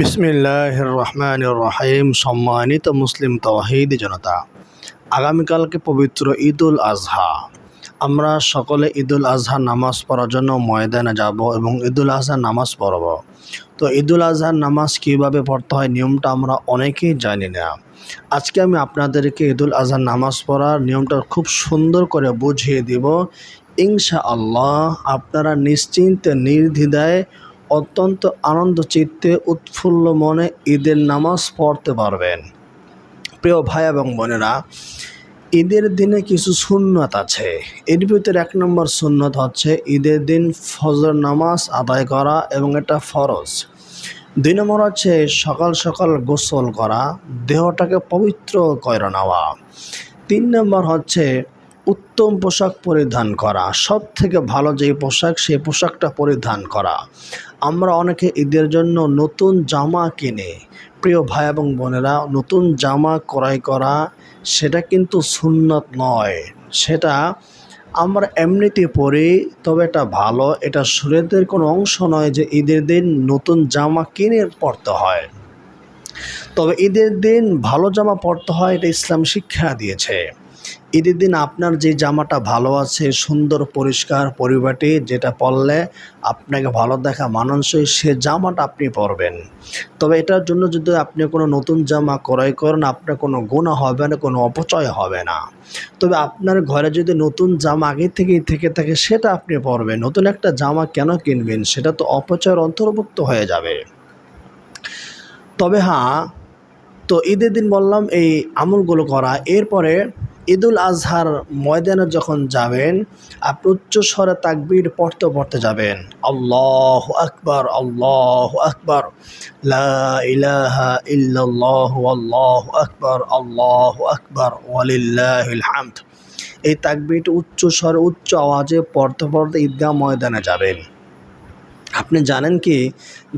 বিসমিল্লাহ রহমান রহিম সম্মানিত মুসলিম তহিদ জনতা, আগামীকালকে পবিত্র ঈদুল আজহা। আমরা সকলে ঈদুল আজহা নামাজ পড়ার জন্য ময়দানে যাব এবং ঈদুল আজহার নামাজ পড়ব। তো ঈদুল আজহার নামাজ কীভাবে পড়তে হয় নিয়মটা আমরা অনেকেই জানি না। আজকে আমি আপনাদেরকে ঈদুল আজহার নামাজ পড়ার নিয়মটা খুব সুন্দর করে বুঝিয়ে দিব। ইনশা আল্লাহ আপনারা নিশ্চিন্তে নির্দ্বিধায় অত্যন্ত আনন্দ চিত্তে উৎফুল্ল মনে ঈদের নামাজ পড়তে পারবেন। প্রিয় ভাই এবং বোনেরা, ঈদের দিনে কিছু সুন্নত আছে। এর ভিতরে এক নম্বর সুন্নত হচ্ছে ঈদের দিন ফজর নামাজ আদায় করা এবং এটা ফরজ। দুই নম্বর হচ্ছে সকাল সকাল গোসল করা, দেহটাকে পবিত্র করে নেওয়া। তিন নম্বর হচ্ছে উত্তম পোশাক পরিধান করা সব থেকে ভালো যে পোশাক সেই পোশাকটা পরিধান করা। আমরা অনেকে ঈদের জন্য নতুন জামা কিনে। প্রিয় ভাই এবং বোনেরা, নতুন জামা ক্রয় করা সেটা কিন্তু সুন্নত নয়। সেটা আমরা এমনিতে পরি, তবে এটা ভালো। এটা শরীরের কোনো অংশ নয় যে ঈদের দিন নতুন জামা কিনে পরতে হয়। তবে ঈদের দিন ভালো জামা পরতে হয়, এটা ইসলাম শিক্ষা দিয়েছে। ঈদের দিন আপনার যে জামাটা ভালো আছে, সুন্দর, পরিষ্কার পরিপাটি যেটা পরলে আপনাকে ভালো দেখা মানানসই সে জামাটা আপনি পরবেন। তবে এটার জন্য যদি আপনি কোনো নতুন জামা ক্রয় করেন, আপনার কোনো গুণা হবে না, কোনো অপচয় হবে না। তবে আপনার ঘরে যদি নতুন জামা আগে থেকেই থেকে থাকে, সেটা আপনি পরবেন। নতুন একটা জামা কেন কিনবেন, সেটা তো অপচয়ের অন্তর্ভুক্ত হয়ে যাবে। তবে হ্যাঁ তো ঈদের দিন বললাম এই আমলগুলো করা। এরপরে ঈদুল আজহার ময়দানে যখন যাবেন, আপনি উচ্চ স্বরে তাকবীর পড়তে পড়তে যাবেন। আল্লাহ আকবর আল্লাহ আকবর। ইলাহা ইল্লাল্লাহ, আল্লাহ আকবর আল্লাহ আকবর, ওয়ালিল্লাহিল হামদ। এই তাকবীরটি উচ্চ স্বরে উচ্চ আওয়াজে পড়তে পড়তে ঈদগাহ ময়দানে যাবেন। আপনি জানেন কি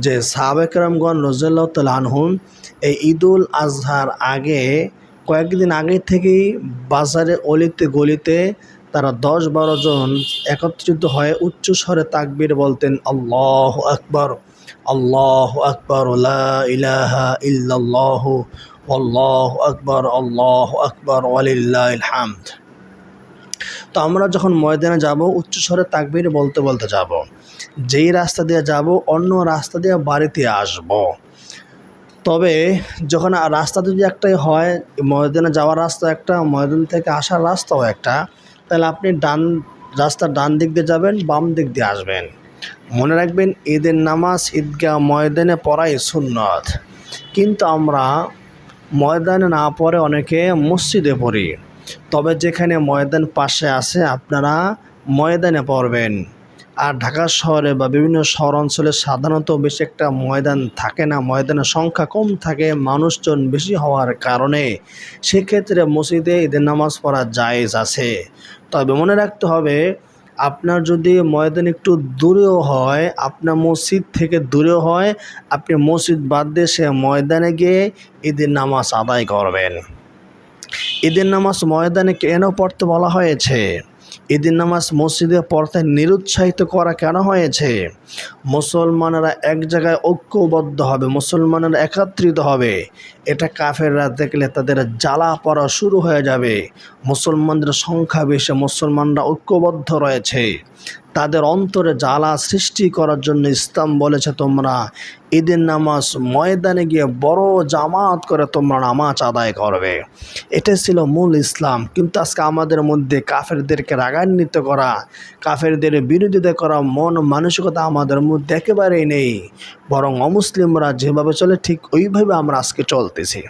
যে সাহাবেকরামগণ রজাল্লাহ তালহুম এই ঈদুল আজহার আগে কয়েকদিন আগে থেকেই বাজারে অলিতে গলিতে তারা দশ বারো জন একত্রিত হয়ে উচ্চ স্বরে তাকবীর বলতেন, আল্লাহ আকবর আল্লাহ আকবর ইলাহা ইল্লাল্লাহ, আল্লাহ আকবর আল্লাহ আকবর ওয়ালিল্লাহ হামদ। তো আমরা যখন ময়দানে যাব, উচ্চ স্বরে তাকবীর বলতে বলতে যাব, যেই রাস্তা দিয়ে যাব, অন্য রাস্তা দিয়ে বাড়িতে আসব। তবে যখন রাস্তা যদি একটাই হয়, ময়দানে যাওয়ার রাস্তা একটা, ময়দান থেকে আসার রাস্তাও একটা, তাহলে আপনি ডান রাস্তার ডান দিক দিয়ে যাবেন, বাম দিক দিয়ে আসবেন। মনে রাখবেন, ঈদের নামাজ, ঈদগাহ ময়দানে পড়াই সুন্নত। কিন্তু আমরা ময়দানে না পড়ে অনেকে মসজিদে পড়ি। তবে যেখানে ময়দান পাশে আছে, আপনারা ময়দানে পড়বেন। আর ঢাকা শহরে বা বিভিন্ন শহর অঞ্চলে সাধারণত বেশি একটা ময়দান থাকে না। ময়দানের সংখ্যা কম থাকে, মানুষজন বেশি হওয়ার কারণে। সেক্ষেত্রে মসজিদে ঈদের নামাজ পড়া জায়েজ আছে। তবে মনে রাখতে হবে, আপনার যদি ময়দান একটু দূরেও হয়, আপনার মসজিদ থেকে দূরেও হয়, আপনি মসজিদ বাদ দিয়ে সে ময়দানে গিয়ে ঈদের নামাজ আদায় করবেন। ঈদের নামাজ ময়দানে কেন পড়তে বলা হয়েছে? ঈদের নামাজ মসজিদে পড়তে নিরুৎসাহিত করা কেন হয়েছে? মুসলমানেরা এক জায়গায় ঐক্যবদ্ধ হবে, মুসলমানেরা একত্রিত হবে। এটা কাফেররা দেখলে তাদের জ্বালা পড়া শুরু হয়ে যাবে। মুসলমানদের সংখ্যা বেশি, মুসলমানরা ঐক্যবদ্ধ রয়েছে। তাদের অন্তরে জ্বালা সৃষ্টি করার জন্য ইসলাম বলেছে তোমরা। ঈদের নামাজ ময়দানে গিয়ে বড় জামাত করে তোমরা নামাজ আদায় করবে। এটা ছিল মূল ইসলাম। কিন্তু আজকে আমাদের মধ্যে কাফেরদেরকে রাগান্বিত করা, কাফেরদের বিরোধিতা করা, মন মানসিকতা আমাদের মধ্যে একেবারেই নেই। বরং অমুসলিমরা যেভাবে চলে, ঠিক ওইভাবে আমরা আজকে চলতেছি।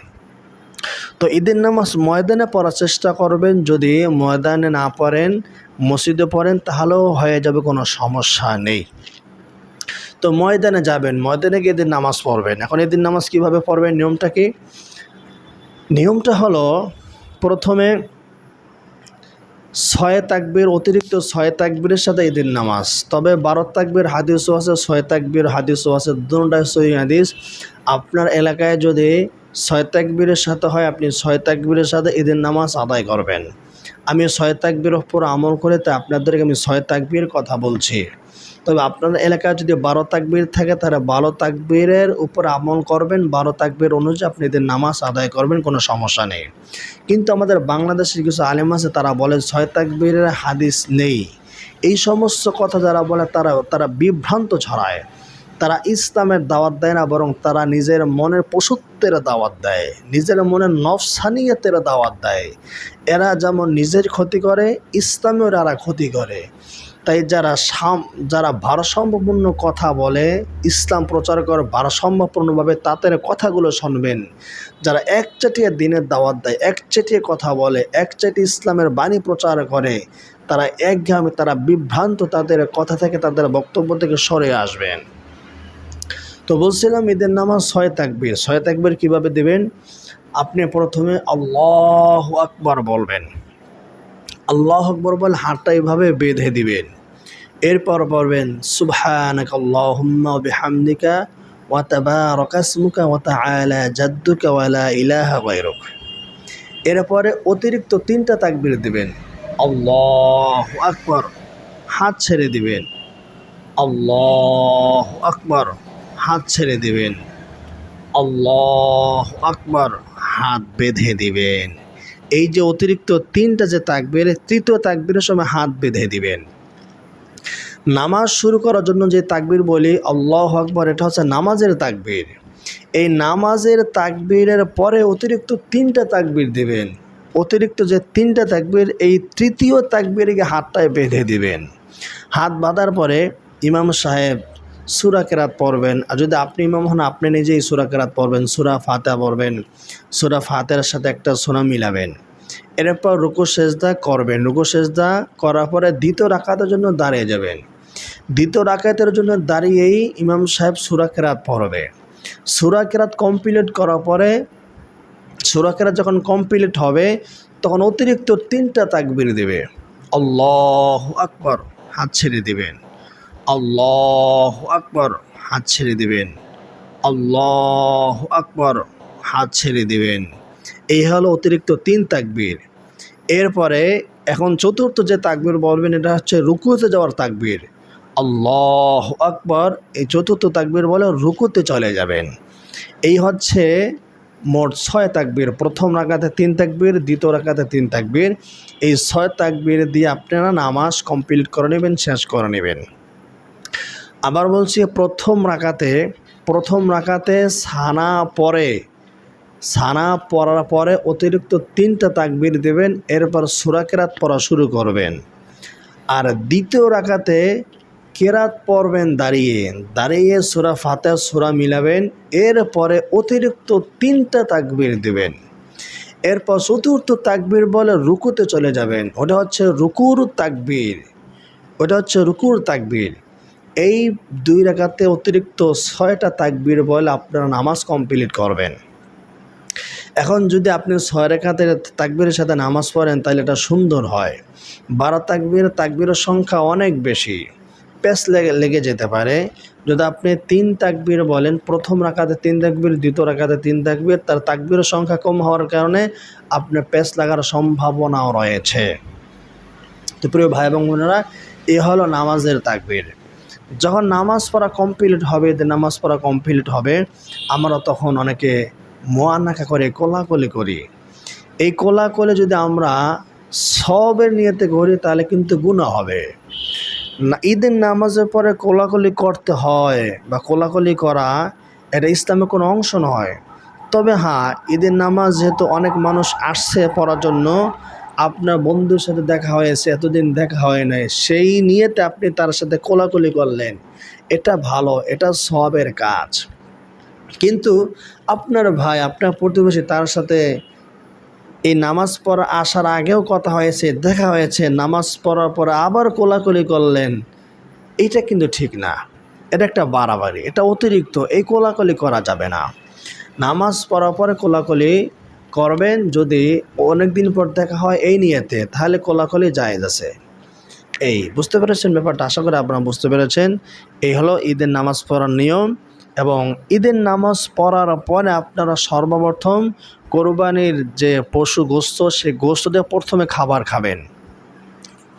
তো ঈদের নামাজ ময়দানে পড়ার চেষ্টা করবেন। যদি ময়দানে না পড়েন মসজিদে পড়েন, তাহলেও হয়ে যাবে কোনো সমস্যা নেই। তো ময়দানে যাবেন, ময়দানে গিয়ে এদের নামাজ পড়বেন। এখন এদের নামাজ কীভাবে পড়বেন, নিয়মটা কি? নিয়মটা হলো, প্রথমে ছয় তাকবির, অতিরিক্ত ছয় তাকবিরের সাথে ঈদের নামাজ। তবে বারো তাকবির হাদিসও আছে, ছয় তাকবির হাদিসও আছে, দুটাই সহি হাদিস। আপনার এলাকায় যদি ছয় তাকবীরের সাথে হয়, আপনি ছয় তাকবীরের সাথে ঈদের নামাজ আদায় করবেন। আমি ছয় তাকবীর ওপর আমল করে তাই আপনাদেরকে আমি ছয় তাকবীর কথা বলছি। তবে আপনার এলাকায় যদি বারো তাকবির থাকে, তাহলে বারো তাকবীরের উপর আমল করবেন, বারো তাকবির অনুযায়ী আপনি এদের নামাজ আদায় করবেন, কোনো সমস্যা নেই। কিন্তু আমাদের বাংলাদেশের কিছু আলেম আছে, তারা বলে ছয় তাকবীরের হাদিস নেই। এই সমস্ত কথা যারা বলে তারা তারা বিভ্রান্ত ছড়ায়। তারা ইসলামের দাওয়াত দেয় না, বরং তারা নিজের মনের পশুত্বের দাওয়াত দেয়, নিজের মনের নফসানিয়তের দাওয়াত দেয়। এরা যেমন নিজের ক্ষতি করে, ইসলামের এরা ক্ষতি করে। তাই যারা সাম, যারা ভারসাম্যপূর্ণ কথা বলে, ইসলাম প্রচার করে, ভারসাম্যপূর্ণভাবে তাদের কথাগুলো শুনবেন। যারা একচাটিয়া দিনের দাওয়াত দেয় একচাটিয়া কথা বলে একচাটি ইসলামের বাণী প্রচার করে, তারা একঘামে তারা বিভ্রান্ত তাদের কথা থেকে, তাদের বক্তব্য থেকে সরে আসবেন। তো বলছিলাম ঈদের নামাজ ছয় তাকবির। ছয় তাকবির কীভাবে দেবেন? আপনি প্রথমে আল্লাহ আকবার বলবেন। আল্লাহ আকবর বল হাতটা এইভাবে বেঁধে দিবেন। এরপর বলবেন, সুবহানাক আল্লাহুম্মা বিহামদিকা ওয়া তাবারাকা ইসমুকা ওয়া তাআলা জাদ্দুকা ওয়া লা ইলাহা গায়রুক। এরপরে অতিরিক্ত তিনটা তাকবির দিবেন। আল্লাহু আকবার। হাত ছেড়ে দিবেন। আল্লাহু আকবার। হাত ছেড়ে দিবেন। আল্লাহ আকবার, হাত বেঁধে দিবেন। এই যে অতিরিক্ত তিনটা যে তাকবির, তৃতীয় তাকবিরের সময় হাত বেঁধে দিবেন। নামাজ শুরু করার জন্য যে তাকবির বলি, আল্লাহ আকবর, এটা হচ্ছে নামাজের তাকবির। এই নামাজের তাকবিরের পরে অতিরিক্ত তিনটা তাকবির দিবেন। অতিরিক্ত যে তিনটা তাকবির, এই তৃতীয় তাকবিরকে হাতটায় বেঁধে দিবেন। হাত বাঁধার পরে ইমাম সাহেব সুরা কেরাত পড়বেন। আর যদি আপনি ইমাম হন, আপনি নিজেই সুরা কেরাত পড়বেন, সুরা ফাতে পড়বেন, সুরা ফাতের সাথে একটা সোনা মিলাবেন। এরপর রুকু, সেজদা করবেন। রুকু, সেজদা করার পরে দ্বিতীয় রাকাতের জন্য দাঁড়িয়ে যাবেন। দ্বিতীয় রাকাতের জন্য দাঁড়িয়েই ইমাম সাহেব সুরা কেরাত পড়বে। সুরা কেরাত কমপ্লিট করার পরে, সুরা কেরাত যখন কমপ্লিট হবে, তখন অতিরিক্ত তিনটা তাকবির দেবে। আল্লাহ আকবর, হাত ছেড়ে দিবেন। আল্লাহ আকবর, হাত ছেড়ে দিবেন। আল্লাহ আকবর, হাত ছেড়ে দেবেন। এই হলো অতিরিক্ত তিন তাকবীর। এরপরে এখন চতুর্থ যে তাকবীর বলবেন, এটা হচ্ছে রুকুতে যাওয়ার তাকবীর। আল্লাহ আকবর, এই চতুর্থ তাকবীর বলে রুকুতে চলে যাবেন। এই হচ্ছে মোট ছয় তাকবীর। প্রথম রাকাতে তিন তাকবীর, দ্বিতীয় রাকাতে তিন তাকবীর। এই ছয় তাকবীর দিয়ে আপনারা নামাজ কমপ্লিট করে নেবেন, শেষ করে নেবেন। আবার বলছি প্রথম রাকাতে প্রথম রাকাতে সানা পরে সানা পড়ার পরে অতিরিক্ত তিনটা তাকবির দেবেন, এরপর সুরা কেরাত পড়া শুরু করবেন। আর দ্বিতীয় রাকাতে কেরাত পড়বেন দাঁড়িয়ে দাঁড়িয়ে সুরা ফাতে সুরা মিলাবেন, এরপরে অতিরিক্ত তিনটা তাকবির দেবেন। এরপর চতুর্থ তাকবির বলে রুকুতে চলে যাবেন, ওটা হচ্ছে রুকুর তাকবির। ওটা হচ্ছে রুকুর তাকবির। এই দুই রাকাতে অতিরিক্ত ছয়টা তাকবির বলে আপনারা নামাজ কমপ্লিট করবেন। এখন যদি আপনি ছয় রেখাতের তাকবীরের সাথে নামাজ পড়েন, তাহলে এটা সুন্দর হয়। বারো তাকবীর, তাকবীরের সংখ্যা অনেক বেশি। পেস লেগে লেগে যেতে পারে। যদি আপনি তিন তাকবির বলেন, প্রথম রাখাতে তিন তাকবির, দ্বিতীয় রাখাতে তিন তাকবীর, তার তাকবীরের সংখ্যা কম হওয়ার কারণে আপনার পেস লাগার সম্ভাবনাও রয়েছে। তো প্রিয় ভাই এবং বোনেরা, এ হলো নামাজের তাকবীর। যখন নামাজ পড়া কমপ্লিট হবে নামাজ পড়া কমপ্লিট হবে, আমরা তখন অনেকে মোয়ান্নাকা করে, কোলাকলি করি। এই কোলাকুলি যদি আমরা সবের নিয়েতে করি, তাহলে কিন্তু গুণা হবে। না, ঈদের নামাজের পরে কোলাকলি করতে হয় বা কোলাকলি করা, এটা ইসলামের কোনো অংশ নয়। তবে হ্যাঁ ঈদের নামাজ যেহেতু অনেক মানুষ আসছে পড়ার জন্য আপনার বন্ধুর সাথে দেখা হয়েছে, এতদিন দেখা হয় নাই, সেই নিয়েতে আপনি তার সাথে কোলাকুলি করলেন। এটা ভালো, এটা সবের কাজ। কিন্তু আপনার ভাই, আপনার প্রতিবেশী তার সাথে এই নামাজ পড়া আসার আগেও কথা হয়েছে, দেখা হয়েছে, নামাজ পড়ার পরে আবার কোলাকুলি করলেন। এটা কিন্তু ঠিক না। এটা একটা বাড়াবাড়ি, এটা অতিরিক্ত, এই কোলাকুলি করা যাবে না। নামাজ পড়ার পরে কোলাকুলি করবেন যদি অনেক দিন পর দেখা হয় এই নিয়েতে, তাহলে কোলাকলি জায়েজ আছে। এই, বুঝতে পেরেছেন ব্যাপারটা? আশা করি আপনারা বুঝতে পেরেছেন। এই হলো ঈদের নামাজ পড়ার নিয়ম এবং ঈদের নামাজ পড়ার পরে আপনারা সর্বপ্রথম কোরবানির যে পশু গোস্ত সেই গোস্ত দিয়ে প্রথমে খাবার খাবেন।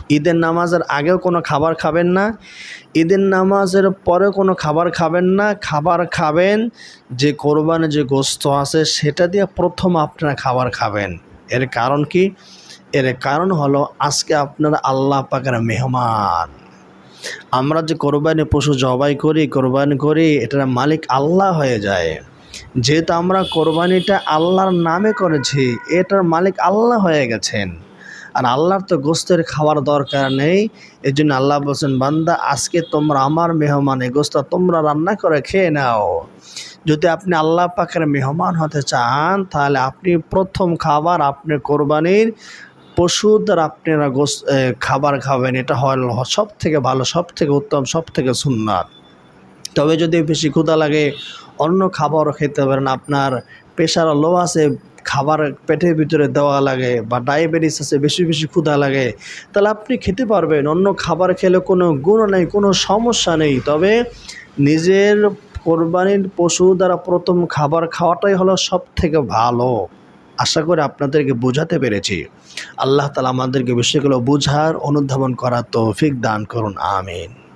ঈদের নামাজের আগেও কোনো খাবার খাবেন না, ঈদের নামাজের পরে কোনো খাবার খাবেন না, খাবার খাবেন, যে কোরবানি যে গোস্ত আছে সেটা দিয়ে প্রথম আপনারা খাবার খাবেন। এর কারণ কি? এর কারণ হলো আজকে আপনারা আল্লাহ পাকের মেহমান। আমরা যে কোরবানি পশু জবাই করি, কোরবানি করি, এটার মালিক আল্লাহ হয়ে যায়। যেহেতু আমরা কোরবানিটা আল্লাহর নামে করেছি, এটার মালিক আল্লাহ হয়ে গেছেন। আর আল্লাহর তো গোস্তের খাওয়ার দরকার নেই। এই জন্য আল্লাহ বলছেন, বান্দা, আজকে তোমরা আমার মেহমান, এই গোস্ত তোমরা রান্না করে খেয়ে নাও। যদি আপনি আল্লাহ পাকের মেহমান হতে চান, তাহলে আপনি প্রথম খাবার আপনি কোরবানির পশুদের আপনারা গোস খাবার খাবেন। এটা হয় সব থেকে ভালো সব থেকে উত্তম সব থেকে সুন্নাত। তবে যদি বেশি ক্ষুধা লাগে, অন্য খাবারও খেতে পারেন। আপনার প্রেশার লো আছে খাবার পেটের ভিতরে দেওয়া লাগে বা ডায়াবেটিস আছে, বেশি বেশি ক্ষুধা লাগে, তাহলে আপনি খেতে পারবেন। অন্য খাবার খেলে কোনো গুণ নেই, কোনো সমস্যা নেই। তবে নিজের কোরবানির পশু দ্বারা প্রথম খাবার খাওয়াটাই হলো সব থেকে ভালো। আশা করি আপনাদেরকে বোঝাতে পেরেছি। আল্লাহ তালা আমাদেরকে বিষয়গুলো বোঝার, অনুধাবন করার তৌফিক দান করুন। আমিন।